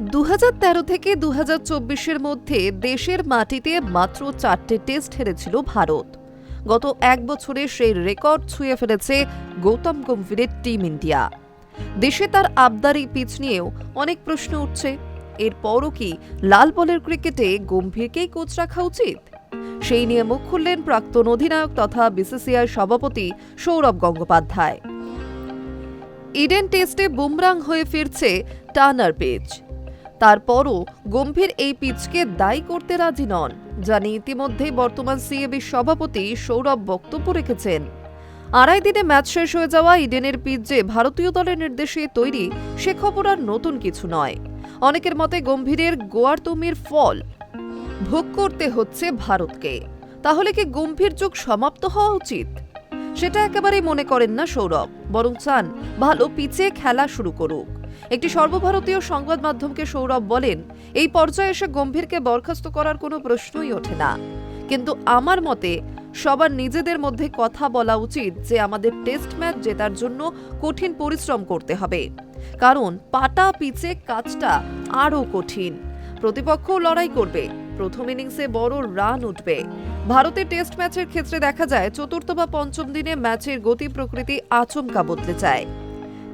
দু হাজার তেরো থেকে দু এর মধ্যে দেশের মাটিতে মাত্র চারটে টেস্ট হেরেছিল ভারত। গত এক বছরে সেই রেকর্ড ছুঁয়ে ফেলেছে গৌতম গম্ভীরের টিম ইন্ডিয়া। দেশে তার আবদারি পিচ নিয়েও অনেক প্রশ্ন উঠছে। এরপরও কি লাল বলের ক্রিকেটে গম্ভীরকেই কোচ রাখা উচিত? সেই নিয়ে মুখ খুললেন প্রাক্তন অধিনায়ক তথা বিসিসিআই সভাপতি সৌরভ গঙ্গোপাধ্যায়। ইডেন টেস্টে বুমরাং হয়ে ফিরছে টার্নার পিচ তারপরও গম্ভীর এই পিচকে দায়ী করতে রাজি নন জানি ইতিমধ্যেই বর্তমান সিএবি সভাপতি সৌরভ বক্তব্য রেখেছেন। আড়াই দিনে ম্যাচ শেষ হয়ে যাওয়া ইডেনের পিচ যে ভারতীয় দলের নির্দেশে তৈরি, সে খবর আর নতুন কিছু নয়। অনেকের মতে গম্ভীরের গোয়ার তুমির ফল। ভোগ করতে হচ্ছে ভারতকে। তাহলে কি গম্ভীর যুগ সমাপ্ত হওয়া উচিত? সেটা একেবারেই মনে করেন না সৌরভ। বরং চান ভালো পিচে খেলা শুরু করুক। একটি সর্বভারতীয় সংবাদ মাধ্যমকে সৌরভ বলেন, এই পর্যায়ে এসে গম্ভীরকে বরখাস্ত করার কোনো প্রশ্নই ওঠে না। কিন্তু আমার মতে, সবার নিজেদের মধ্যে কথা বলা উচিত যে আমাদের টেস্ট ম্যাচ জেতার জন্য কঠিন পরিশ্রম করতে হবে। কারণ পাটা পিচে কাজটা আরও কঠিন। প্রতিপক্ষও লড়াই করবে। প্রথম ইনিংসে বড় রান উঠবে। ভারতের টেস্ট ম্যাচের ক্ষেত্রে দেখা যায়, চতুর্থ বা পঞ্চম দিনে ম্যাচের গতি প্রকৃতি আচমকা বদলে যায়।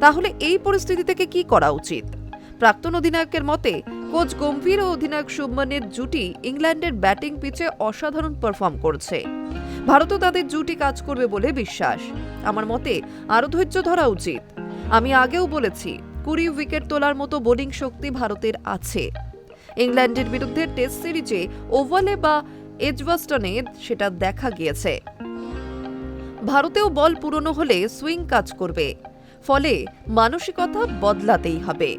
তাহলে এই পরিস্থিতি থেকে কি করা উচিত? প্রাক্তন অধিনায়কের মতে, কোচ গম্ভীর ও অধিনায়ক শুভমানের জুটি ইংল্যান্ডের ব্যাটিং পিচে অসাধারণ পারফর্ম করছে। ভারতও তাদের জুটি কাজ করবে বলে বিশ্বাস। আমার মতে, আরও ধৈর্য ধরা উচিত। আমি আগেও বলেছি, কুড়ি উইকেট তোলার মতো বোলিং শক্তি ভারতের আছে। ইংল্যান্ডের বিরুদ্ধে টেস্ট সিরিজে ওভালে বা এজবাস্টনে সেটা দেখা গিয়েছে। ভারতেও বল পুরনো হলে সুইং কাজ করবে। ফলে মানসিকতা বদলাতেই হবে।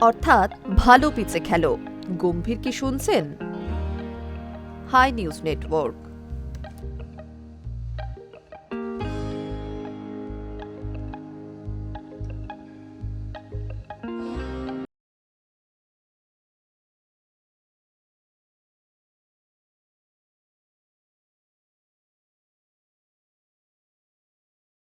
অর্থাৎ ভালো পিচে খেলো। গম্ভীর কি শুনছেন? Hi news network.